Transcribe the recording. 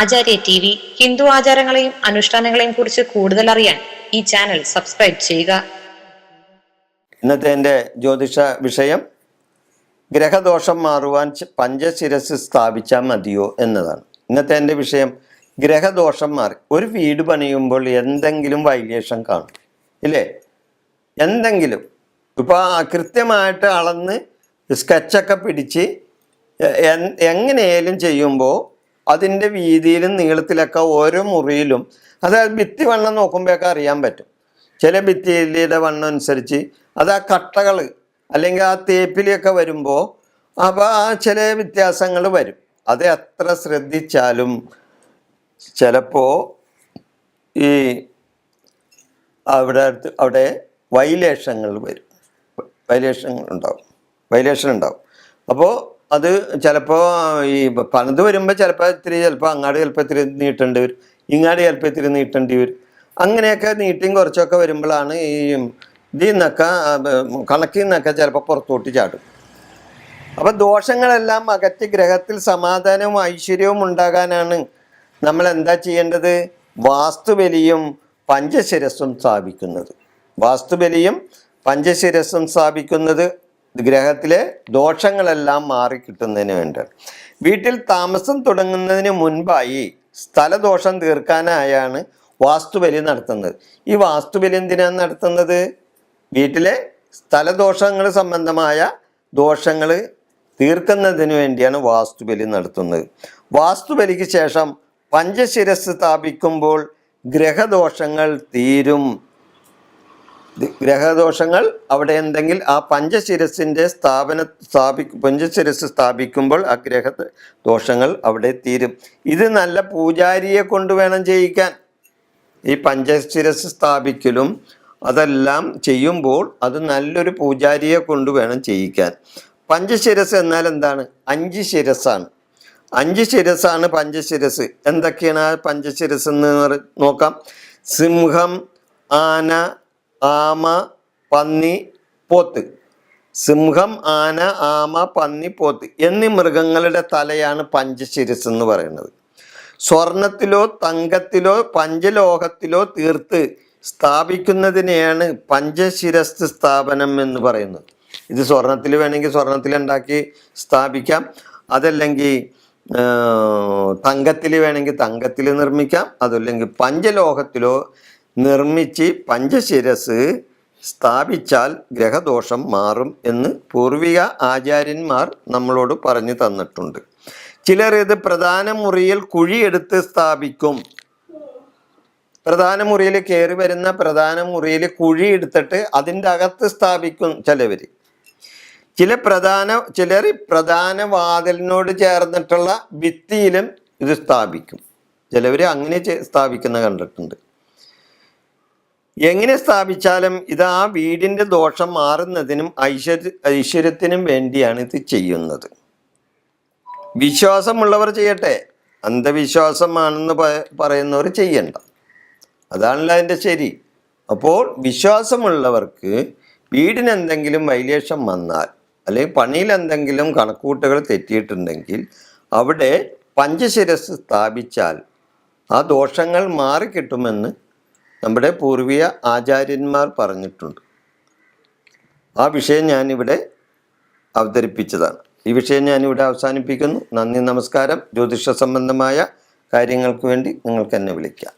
ആചാര്യ T V Hindu ആചാരങ്ങളെയും അനുഷ്ഠാനങ്ങളെയും കുറിച്ച് കൂടുതൽ അറിയാൻ ഈ ചാനൽ സബ്സ്ക്രൈബ് ചെയ്യുക. ഇന്നത്തെ എന്റെ ജ്യോതിഷ വിഷയം ഗ്രഹദോഷം മാറുവാൻ പഞ്ചശിരസ് സ്ഥാപിച്ചാൽ മതിയോ എന്നതാണ്. ഇന്നത്തെ എന്റെ വിഷയം ഗ്രഹദോഷം മാറി. ഒരു വീട് പണിയുമ്പോൾ എന്തെങ്കിലും വൈലേഷൻ കാണും ഇല്ലേ? എന്തെങ്കിലും. ഇപ്പോൾ കൃത്യമായിട്ട് അളന്ന് സ്കെച്ചൊക്കെ പിടിച്ച് എങ്ങനെയാലും ചെയ്യുമ്പോൾ അതിന്റെ വീതിയിലും നീളത്തിലൊക്കെ ഓരോ മുറിയിലും അതായത് ഭിത്തി വണ്ണം നോക്കുമ്പോഴൊക്കെ അറിയാൻ പറ്റും. ചില ഭിത്തിയിലെ വണ്ണം അനുസരിച്ച് അത് ആ കട്ടകൾ അല്ലെങ്കിൽ ആ തേപ്പിലൊക്കെ വരുമ്പോൾ അപ്പോൾ ആ ചില വ്യത്യാസങ്ങൾ വരും. അത് എത്ര ശ്രദ്ധിച്ചാലും ചിലപ്പോൾ ഈ അവിടെ അടുത്ത് അവിടെ വൈലേഷങ്ങൾ വരും. വൈലേഷങ്ങൾ ഉണ്ടാവും. വൈലേഷൻ ഉണ്ടാവും. അപ്പോൾ അത് ചിലപ്പോൾ ഈ പണിത് വരുമ്പോൾ ചിലപ്പോൾ ഇത്തിരി ചിലപ്പോൾ അങ്ങാട് ചിലപ്പോൾ ഇത്തിരി നീട്ടേണ്ടി വരും. ഇങ്ങാട് ചിലപ്പോൾ ഇത്തിരി നീട്ടേണ്ടി വരും. അങ്ങനെയൊക്കെ നീട്ടിയും കുറച്ചൊക്കെ വരുമ്പോഴാണ് ഈ ഇതിൽ നിന്നൊക്കെ കണക്കിൽ നിന്നൊക്കെ ചിലപ്പോൾ പുറത്തോട്ട് ചാടും. അപ്പോൾ ദോഷങ്ങളെല്ലാം അകറ്റി ഗ്രഹത്തിൽ സമാധാനവും ഐശ്വര്യവും ഉണ്ടാകാനാണ് നമ്മൾ എന്താ ചെയ്യേണ്ടത്? വാസ്തുബലിയും പഞ്ചശിരസ്സും സ്ഥാപിക്കുന്നത്. വാസ്തുബലിയും പഞ്ചശിരസ്സും സ്ഥാപിക്കുന്നത് ഗ്രഹത്തിലെ ദോഷങ്ങളെല്ലാം മാറിക്കിട്ടുന്നതിന് വേണ്ടി. വീട്ടിൽ താമസം തുടങ്ങുന്നതിന് മുൻപായി സ്ഥലദോഷം തീർക്കാനായാണ് വാസ്തുബലി നടത്തുന്നത്. ഈ വാസ്തുബലി എന്തിനാണ് നടത്തുന്നത്? വീട്ടിലെ സ്ഥലദോഷങ്ങൾ സംബന്ധമായ ദോഷങ്ങൾ തീർക്കുന്നതിന് വേണ്ടിയാണ് വാസ്തുബലി നടത്തുന്നത്. വാസ്തുബലിക്ക് ശേഷം പഞ്ചശിരസ് സ്ഥാപിക്കുമ്പോൾ ഗ്രഹദോഷങ്ങൾ തീരും. ഗ്രഹദോഷങ്ങൾ അവിടെ എന്തെങ്കിൽ ആ പഞ്ചശിരസിന്റെ സ്ഥാപന സ്ഥാപി പഞ്ചശിരസ് സ്ഥാപിക്കുമ്പോൾ ആ ഗ്രഹ ദോഷങ്ങൾ അവിടെ തീരും. ഇത് നല്ല പൂജാരിയെ കൊണ്ട് വേണം ചെയ്യിക്കാൻ. ഈ പഞ്ചശിരസ് സ്ഥാപിക്കലും അതെല്ലാം ചെയ്യുമ്പോൾ അത് നല്ലൊരു പൂജാരിയെ കൊണ്ട് വേണം ചെയ്യിക്കാൻ. പഞ്ചശിരസ് എന്നാൽ എന്താണ്? അഞ്ച് ശിരസാണ് അഞ്ച് ശിരസാണ് പഞ്ചശിരസ് എന്തൊക്കെയാണ് ആ പഞ്ചശിരസ് എന്ന് നോക്കാം. സിംഹം ആന ആമ പന്നി പോത്ത്. സിംഹം ആന ആമ പന്നി പോത്ത് എന്നീ മൃഗങ്ങളുടെ തലയാണ് പഞ്ചശിരസ് എന്ന് പറയുന്നത്. സ്വർണത്തിലോ തങ്കത്തിലോ പഞ്ചലോഹത്തിലോ തീർത്ത് സ്ഥാപിക്കുന്നതിനെയാണ് പഞ്ചശിരസ് സ്ഥാപനം എന്ന് പറയുന്നത്. ഇത് സ്വർണത്തിൽ വേണമെങ്കിൽ സ്വർണത്തിൽ ഉണ്ടാക്കി സ്ഥാപിക്കാം. അതല്ലെങ്കിൽ തങ്കത്തിൽ വേണമെങ്കിൽ തങ്കത്തിൽ നിർമ്മിക്കാം. അതല്ലെങ്കിൽ പഞ്ചലോഹത്തിലോ നിർമ്മിച്ച് പഞ്ചശിരസ് സ്ഥാപിച്ചാൽ ഗ്രഹദോഷം മാറും എന്ന് പൂർവിക ആചാര്യന്മാർ നമ്മളോട് പറഞ്ഞു തന്നിട്ടുണ്ട്. ചിലർ ഇത് പ്രധാന മുറിയിൽ കുഴിയെടുത്ത് സ്ഥാപിക്കും. പ്രധാന മുറിയിൽ കയറി വരുന്ന പ്രധാന മുറിയിൽ കുഴി എടുത്തിട്ട് അതിന്റെ അകത്ത് സ്ഥാപിക്കും ചിലവർ. ചില പ്രധാന ചിലർ പ്രധാന വാതിലിനോട് ചേർന്നിട്ടുള്ള ഭിത്തിയിലും ഇത് സ്ഥാപിക്കും. ചിലവർ അങ്ങനെ സ്ഥാപിക്കുന്ന കണ്ടിട്ടുണ്ട്. എങ്ങനെ സ്ഥാപിച്ചാലും ഇത് ആ വീടിന്റെ ദോഷം മാറുന്നതിനും ഐശ്വര്യ ഐശ്വര്യത്തിനും വേണ്ടിയാണ് ഇത് ചെയ്യുന്നത്. വിശ്വാസമുള്ളവർ ചെയ്യട്ടെ. അന്ധവിശ്വാസമാണെന്ന് പറയുന്നവർ ചെയ്യണ്ട. അതാണല്ലോ അതിന്റെ ശരി. അപ്പോൾ വിശ്വാസമുള്ളവർക്ക് വീടിന് എന്തെങ്കിലും വൈലേഷം വന്നാൽ അല്ലെങ്കിൽ പണിയിൽ എന്തെങ്കിലും കണക്കൂട്ടുകൾ തെറ്റിയിട്ടുണ്ടെങ്കിൽ അവിടെ പഞ്ചശിരസ് സ്ഥാപിച്ചാൽ ആ ദോഷങ്ങൾ മാറിക്കിട്ടുമെന്ന് നമ്മുടെ പൂർവീയ ആചാര്യന്മാർ പറഞ്ഞിട്ടുണ്ട്. ആ വിഷയം ഞാനിവിടെ അവതരിപ്പിച്ചതാണ്. ഈ വിഷയം ഞാനിവിടെ അവസാനിപ്പിക്കുന്നു. നന്ദി നമസ്കാരം. ജ്യോതിഷ സംബന്ധമായ കാര്യങ്ങൾക്ക് വേണ്ടി നിങ്ങൾക്ക് എന്നെ വിളിക്കാം.